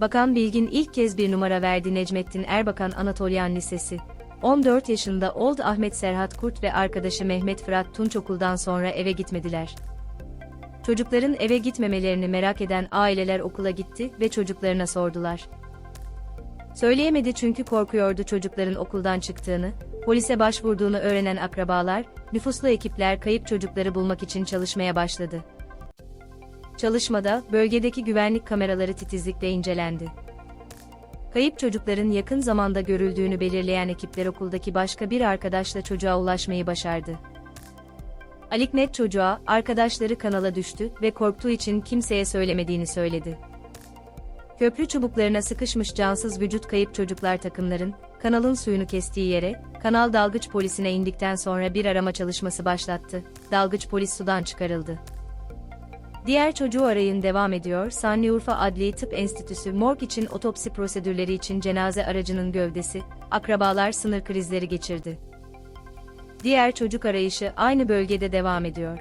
Bakan Bilgin ilk kez bir numara verdi Necmettin Erbakan Anatolyan Lisesi. 14 yaşında Old Ahmet Serhat Kurt ve arkadaşı Mehmet Fırat Tunç okuldan sonra eve gitmediler. Çocukların eve gitmemelerini merak eden aileler okula gitti ve çocuklarına sordular. Söyleyemedi çünkü korkuyordu çocukların okuldan çıktığını, polise başvurduğunu öğrenen akrabalar, nüfuslu ekipler kayıp çocukları bulmak için çalışmaya başladı. Çalışmada, bölgedeki güvenlik kameraları titizlikle incelendi. Kayıp çocukların yakın zamanda görüldüğünü belirleyen ekipler okuldaki başka bir arkadaşla çocuğa ulaşmayı başardı. Aliknet çocuğa, arkadaşları kanala düştü ve korktuğu için kimseye söylemediğini söyledi. Köprü çubuklarına sıkışmış cansız vücut kayıp çocuklar takımların, kanalın suyunu kestiği yere, kanal dalgıç polisine indikten sonra bir arama çalışması başlattı. Dalgıç polis sudan çıkarıldı. Diğer çocuğu arayın devam ediyor. Sanliurfa Adli Tıp Enstitüsü morg için otopsi prosedürleri için cenaze aracının gövdesi, akrabalar sınır krizleri geçirdi. Diğer çocuk arayışı aynı bölgede devam ediyor.